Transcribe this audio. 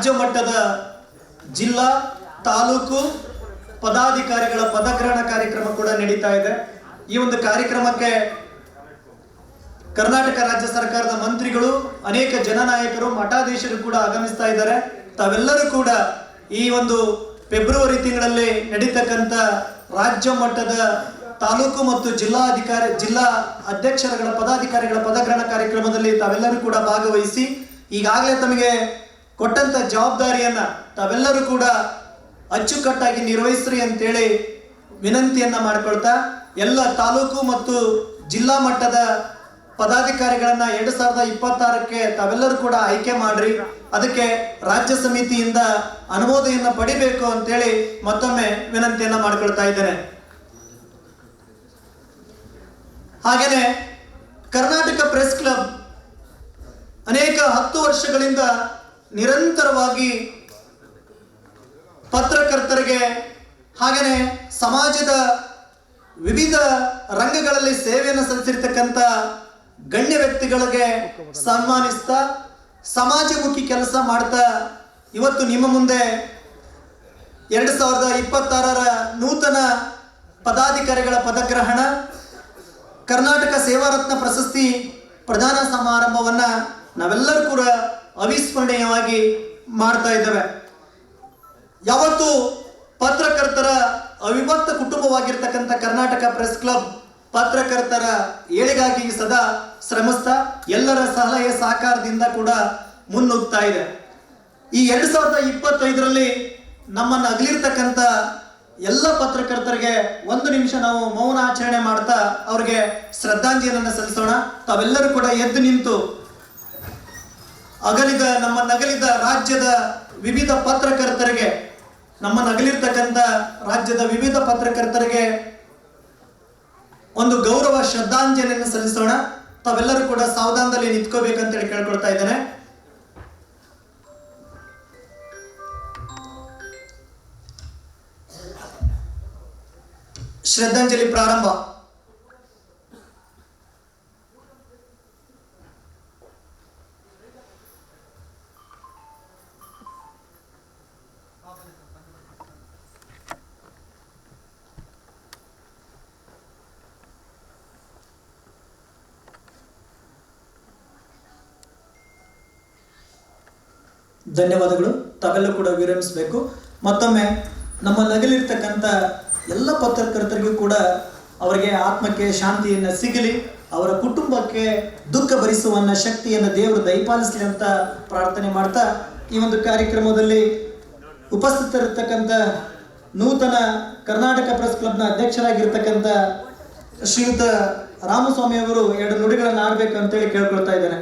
ರಾಜ್ಯ ಮಟ್ಟದ ಜಿಲ್ಲಾ, ತಾಲೂಕು ಪದಾಧಿಕಾರಿಗಳ ಪದಗ್ರಹಣ ಕಾರ್ಯಕ್ರಮ ಕೂಡ ನಡೀತಾ ಇದೆ. ಈ ಒಂದು ಕಾರ್ಯಕ್ರಮಕ್ಕೆ ಕರ್ನಾಟಕ ರಾಜ್ಯ ಸರ್ಕಾರದ ಮಂತ್ರಿಗಳು, ಅನೇಕ ಜನನಾಯಕರು, ಮಠಾಧೀಶರು ಕೂಡ ಆಗಮಿಸ್ತಾ ಇದ್ದಾರೆ. ತಾವೆಲ್ಲರೂ ಕೂಡ ಈ ಒಂದು ಫೆಬ್ರವರಿ ತಿಂಗಳಲ್ಲಿ ನಡೀತಕ್ಕಂಥ ರಾಜ್ಯ ಮಟ್ಟದ ತಾಲೂಕು ಮತ್ತು ಜಿಲ್ಲಾ ಅಧಿಕಾರಿ, ಜಿಲ್ಲಾ ಅಧ್ಯಕ್ಷರುಗಳ, ಪದಾಧಿಕಾರಿಗಳ ಪದಗ್ರಹಣ ಕಾರ್ಯಕ್ರಮದಲ್ಲಿ ತಾವೆಲ್ಲರೂ ಕೂಡ ಭಾಗವಹಿಸಿ ಈಗಾಗಲೇ ತಮಗೆ ಕೊಟ್ಟಂತ ಜವಾಬ್ದಾರಿಯನ್ನ ತಾವೆಲ್ಲರೂ ಕೂಡ ಅಚ್ಚುಕಟ್ಟಾಗಿ ನಿರ್ವಹಿಸ್ರಿ ಅಂತೇಳಿ ವಿನಂತಿಯನ್ನ ಮಾಡಿಕೊಳ್ತಾ ಎಲ್ಲ ತಾಲೂಕು ಮತ್ತು ಜಿಲ್ಲಾ ಮಟ್ಟದ ಪದಾಧಿಕಾರಿಗಳನ್ನ ಎರಡು ಸಾವಿರದ ಇಪ್ಪತ್ತಾರಕ್ಕೆ ತಾವೆಲ್ಲರೂ ಕೂಡ ಆಯ್ಕೆ ಮಾಡ್ರಿ. ಅದಕ್ಕೆ ರಾಜ್ಯ ಸಮಿತಿಯಿಂದ ಅನುಮೋದನೆಯನ್ನ ಪಡಿಬೇಕು ಅಂತೇಳಿ ಮತ್ತೊಮ್ಮೆ ವಿನಂತಿಯನ್ನ ಮಾಡಿಕೊಳ್ತಾ ಇದ್ದೇನೆ. ಹಾಗೇನೆ ಕರ್ನಾಟಕ ಪ್ರೆಸ್ ಕ್ಲಬ್ ಅನೇಕ ಹತ್ತು ವರ್ಷಗಳಿಂದ ನಿರಂತರವಾಗಿ ಪತ್ರಕರ್ತರಿಗೆ ಹಾಗೆಯೇ ಸಮಾಜದ ವಿವಿಧ ರಂಗಗಳಲ್ಲಿ ಸೇವೆಯನ್ನು ಸಲ್ಲಿಸಿರ್ತಕ್ಕಂಥ ಗಣ್ಯ ವ್ಯಕ್ತಿಗಳಿಗೆ ಸನ್ಮಾನಿಸ್ತಾ ಸಮಾಜಮುಖಿ ಕೆಲಸ ಮಾಡ್ತಾ ಇವತ್ತು ನಿಮ್ಮ ಮುಂದೆ ಎರಡು ಸಾವಿರದ ಇಪ್ಪತ್ತಾರರ ನೂತನ ಪದಾಧಿಕಾರಿಗಳ ಪದಗ್ರಹಣ, ಕರ್ನಾಟಕ ಸೇವಾರತ್ನ ಪ್ರಶಸ್ತಿ ಪ್ರದಾನ ಸಮಾರಂಭವನ್ನು ನಾವೆಲ್ಲರೂ ಕೂಡ ಅವಿಸ್ಮರಣೀಯವಾಗಿ ಮಾಡ್ತಾ ಇದ್ದಾವೆ. ಯಾವತ್ತು ಪತ್ರಕರ್ತರ ಅವಿಭಕ್ತ ಕುಟುಂಬವಾಗಿರ್ತಕ್ಕಂಥ ಕರ್ನಾಟಕ ಪ್ರೆಸ್ ಕ್ಲಬ್ ಪತ್ರಕರ್ತರ ಏಳಿಗಾಗಿ ಸದಾ ಶ್ರಮಿಸ್ತಾ. ಎಲ್ಲರ ಸಲಹೆ ಸಹಕಾರದಿಂದ ಕೂಡ ಮುನ್ನುಗ್ತಾ ಇದೆ. ಈ ಎರಡು ಸಾವಿರದ ಇಪ್ಪತ್ತೈದರಲ್ಲಿ ನಮ್ಮನ್ನು ಅಗಲಿರ್ತಕ್ಕಂಥ ಎಲ್ಲ ಪತ್ರಕರ್ತರಿಗೆ ಒಂದು ನಿಮಿಷ ನಾವು ಮೌನ ಆಚರಣೆ ಮಾಡ್ತಾ ಅವ್ರಿಗೆ ಶ್ರದ್ಧಾಂಜಲಿಯನ್ನು ಸಲ್ಲಿಸೋಣ. ತಾವೆಲ್ಲರೂ ಕೂಡ ಎದ್ದು ನಿಂತು ಅಗಲಿದ ನಮ್ಮ ನಗಲಿದ ರಾಜ್ಯದ ವಿವಿಧ ಪತ್ರಕರ್ತರಿಗೆ, ನಮ್ಮ ನಗಲಿರ್ತಕ್ಕಂಥ ರಾಜ್ಯದ ವಿವಿಧ ಪತ್ರಕರ್ತರಿಗೆ ಒಂದು ಗೌರವ, ಶ್ರದ್ಧಾಂಜಲಿಯನ್ನು ಸಲ್ಲಿಸೋಣ. ತಾವೆಲ್ಲರೂ ಕೂಡ ಸಾವಧಾನದಲ್ಲಿ ನಿಂತ್ಕೋಬೇಕಂತೇಳಿ ಕೇಳ್ಕೊಳ್ತಾ ಇದ್ದೇನೆ. ಶ್ರದ್ಧಾಂಜಲಿ ಪ್ರಾರಂಭ. ಧನ್ಯವಾದಗಳು. ತಾವೆಲ್ಲ ಕೂಡ ವಿರಮಿಸಬೇಕು. ಮತ್ತೊಮ್ಮೆ ನಮ್ಮ ನಗಲಿರ್ತಕ್ಕಂಥ ಎಲ್ಲ ಪತ್ರಕರ್ತರಿಗೂ ಕೂಡ ಅವರಿಗೆ ಆತ್ಮಕ್ಕೆ ಶಾಂತಿಯನ್ನು ಸಿಗಲಿ, ಅವರ ಕುಟುಂಬಕ್ಕೆ ದುಃಖ ಭರಿಸುವನ್ನ ಶಕ್ತಿಯನ್ನು ದೇವರು ದಯಪಾಲಿಸಲಿ ಅಂತ ಪ್ರಾರ್ಥನೆ ಮಾಡ್ತಾ ಈ ಒಂದು ಕಾರ್ಯಕ್ರಮದಲ್ಲಿ ಉಪಸ್ಥಿತರಿರ್ತಕ್ಕಂಥ ನೂತನ ಕರ್ನಾಟಕ ಪ್ರೆಸ್ ಕ್ಲಬ್ನ ಅಧ್ಯಕ್ಷರಾಗಿರ್ತಕ್ಕಂಥ ಶ್ರೀಯುತ ರಾಮಸ್ವಾಮಿ ಅವರು ಎರಡು ನುಡಿಗಳನ್ನು ಆಡಬೇಕು ಅಂತೇಳಿ ಕೇಳ್ಕೊಳ್ತಾ ಇದ್ದೇನೆ.